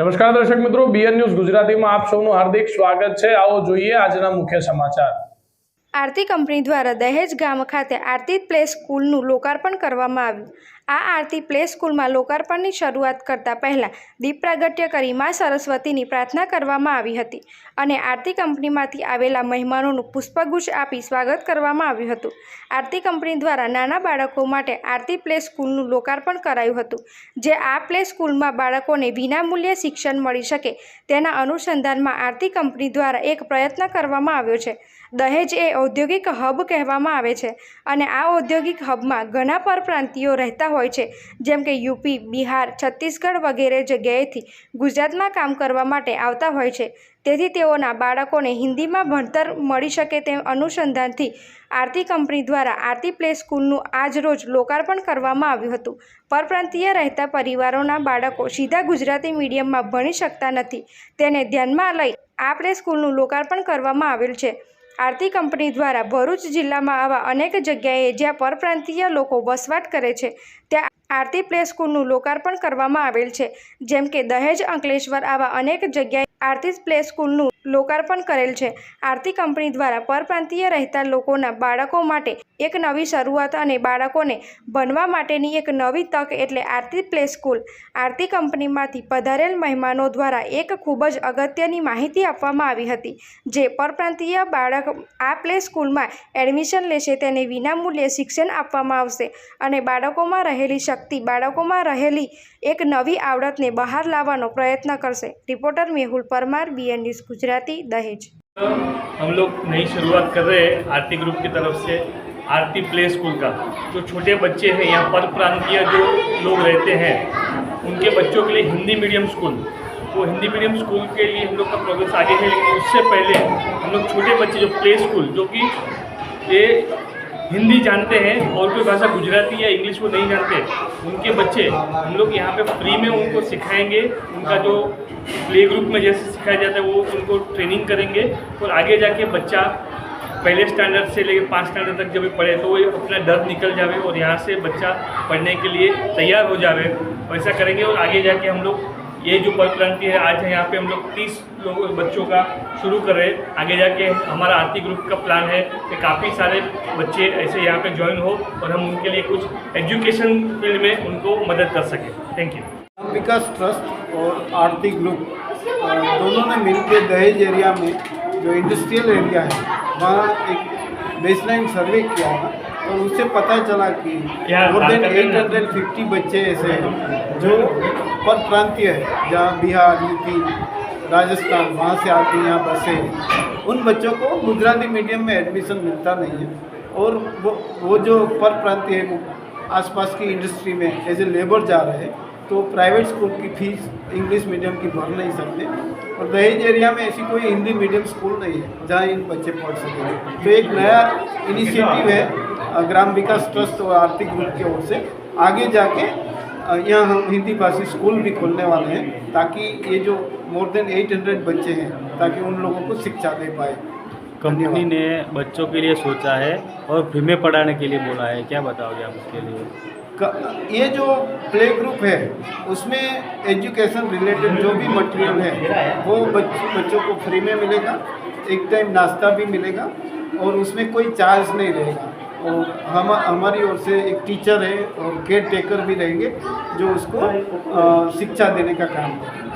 નમસ્કાર દર્શક મિત્રો બીએન ન્યૂઝ ગુજરાતીમાં આપ સૌનું હાર્દિક સ્વાગત છે. આવો જોઈએ આજના મુખ્ય સમાચાર. આરતી કંપની દ્વારા દહેજ ગામ ખાતે આરતી પ્લે સ્કૂલનું લોકાર્પણ કરવામાં આવ્યું. આ આરતી પ્લે સ્કૂલમાં લોકાર્પણની શરૂઆત કરતા પહેલાં દીપ પ્રાગટ્ય કરી મા સરસ્વતીની પ્રાર્થના કરવામાં આવી હતી અને આરતી કંપનીમાંથી આવેલા મહેમાનોનું પુષ્પગુચ્છ આપી સ્વાગત કરવામાં આવ્યું હતું. આરતી કંપની દ્વારા નાના બાળકો માટે આરતી પ્લે સ્કૂલનું લોકાર્પણ કરાયું હતું. જે આ પ્લે સ્કૂલમાં બાળકોને વિનામૂલ્યે શિક્ષણ મળી શકે તેના અનુસંધાનમાં આરતી કંપની દ્વારા એક પ્રયત્ન કરવામાં આવ્યો છે. દહેજ એ ઔદ્યોગિક હબ કહેવામાં આવે છે અને આ ઔદ્યોગિક હબમાં ઘણા પરપ્રાંતિયો રહેતા હોય છે. જેમ કે યુપી બિહાર, છત્તીસગઢ વગેરે જગ્યાએથી ગુજરાતમાં કામ કરવા માટે આવતા હોય છે. તેથી તેઓના બાળકોને હિન્દીમાં ભણતર મળી શકે તેમ અનુસંધાનથી આરતી કંપની દ્વારા આરતી પ્લે સ્કૂલનું આજ રોજ લોકાર્પણ કરવામાં આવ્યું હતું. પરપ્રાંતીય રહેતા પરિવારોના બાળકો સીધા ગુજરાતી મીડિયમમાં ભણી શકતા નથી. તેને ધ્યાનમાં લઈ આ પ્લે સ્કૂલનું લોકાર્પણ કરવામાં આવેલ છે. આરતી કંપની દ્વારા ભરૂચ જિલ્લામાં આવા અનેક જગ્યાએ જ્યાં પરપ્રાંતીય લોકો વસવાટ કરે છે, ત્યાં આરતી પ્લે સ્કૂલનું લોકાર્પણ કરવામાં આવેલ છે. જેમ કે દહેજ, અંકલેશ્વર આવા અનેક જગ્યાએ આરતી પ્લે સ્કૂલનું લોકાર્પણ કરેલ છે. આરતી કંપની દ્વારા પરપ્રાંતીય રહેતા લોકોના બાળકો માટે એક નવી શરૂઆત અને બાળકોને ભણવા માટેની એક નવી તક એટલે આરતી પ્લે સ્કૂલ. આરતી કંપનીમાંથી પધારેલ મહેમાનો દ્વારા એક ખૂબ જ અગત્યની માહિતી આપવામાં આવી હતી, જે પરપ્રાંતીય બાળક આ પ્લે સ્કૂલમાં એડમિશન લેશે તેને વિનામૂલ્યે શિક્ષણ આપવામાં આવશે અને બાળકોમાં રહેલી શક્તિ બાળકોમાં રહેલી એક નવી આવડતને બહાર લાવવાનો પ્રયત્ન કરશે reporter Mehul Parmar BN news Gujarati Dahej हम लोग नई शुरुआत कर रहे हैं आरती ग्रुप की तरफ से आरती प्ले स्कूल का जो छोटे बच्चे हैं यहाँ पर प्रांतीय जो लोग रहते हैं उनके बच्चों के लिए हिंदी मीडियम स्कूल वो हिंदी मीडियम स्कूल के लिए हम लोग का प्रोग्रेस आगे है लेकिन उससे पहले हम लोग छोटे बच्चे जो प्ले स्कूल जो कि ये हिंदी जानते हैं, और कोई भाषा गुजराती या इंग्लिश को नहीं जानते, उनके बच्चे, हम लोग यहाँ पे फ्री में उनको सिखाएँगे, उनका जो प्ले ग्रुप में जैसे सिखाया जाता है, वो उनको ट्रेनिंग करेंगे, और आगे जाके बच्चा पहले स्टैंडर्ड से लेकर पाँच स्टैंडर्ड तक जब पढ़े तो वो अपना डर निकल जावे, और यहाँ से बच्चा पढ़ने के लिए तैयार हो जावे, वैसा करेंगे, और आगे जाके हम लोग ये जो परप्रांति है, आज है यहाँ पे हम लोग तीस लोगों, बच्चों का शुरू कर रहे हैं। आगे जाके हमारा आरती ग्रुप का प्लान है कि काफ़ी सारे बच्चे ऐसे यहाँ पे ज्वाइन हो और हम उनके लिए कुछ एजुकेशन फ़ील्ड में उनको मदद कर सकें। थैंक यू विकास ट्रस्ट और आरती ग्रुप दोनों ने मिलकर दहेज एरिया में जो इंडस्ट्रियल एरिया है, वहाँ एक बेसलाइन सर्वे किया है। और उससे पता चला कि मोर देन बात कर रहे हैं? 850 बच्चे ऐसे हैं जो पर प्रांतीय है जहाँ बिहार यूपी राजस्थान वहाँ से आके यहाँ बसे उन बच्चों को गुजराती मीडियम में एडमिशन मिलता नहीं है। और वो वो जो पर प्रांतीय है आसपास की इंडस्ट्री में एज ए लेबर जा रहे हैं तो प्राइवेट स्कूल की फ़ीस इंग्लिश मीडियम की भर नहीं सकते। और दहेज एरिया में ऐसी कोई हिंदी मीडियम स्कूल नहीं है जहाँ इन बच्चे पढ़ सकें। तो एक नया इनिशिएटिव है ग्राम विकास ट्रस्ट और आर्थिक ग्रुप की ओर से आगे जाके यहाँ हम हिंदी भाषी स्कूल भी खोलने वाले हैं ताकि ये जो मोर देन 800 बच्चे हैं ताकि उन लोगों को शिक्षा दे पाए। कंपनी ने बच्चों के लिए सोचा है और फ्री में पढ़ाने के लिए बोला है। क्या बताओगे आप उसके लिए? ये जो प्ले ग्रुप है उसमें एजुकेशन रिलेटेड जो भी मटेरियल है वो बच, बच्चों को फ्री में मिलेगा एक टाइम नाश्ता भी मिलेगा और उसमें कोई चार्ज नहीं रहेगा। और हम, हमारी ओर से एक टीचर है और केयर टेकर भी रहेंगे जो उसको शिक्षा देने का काम करेंगे।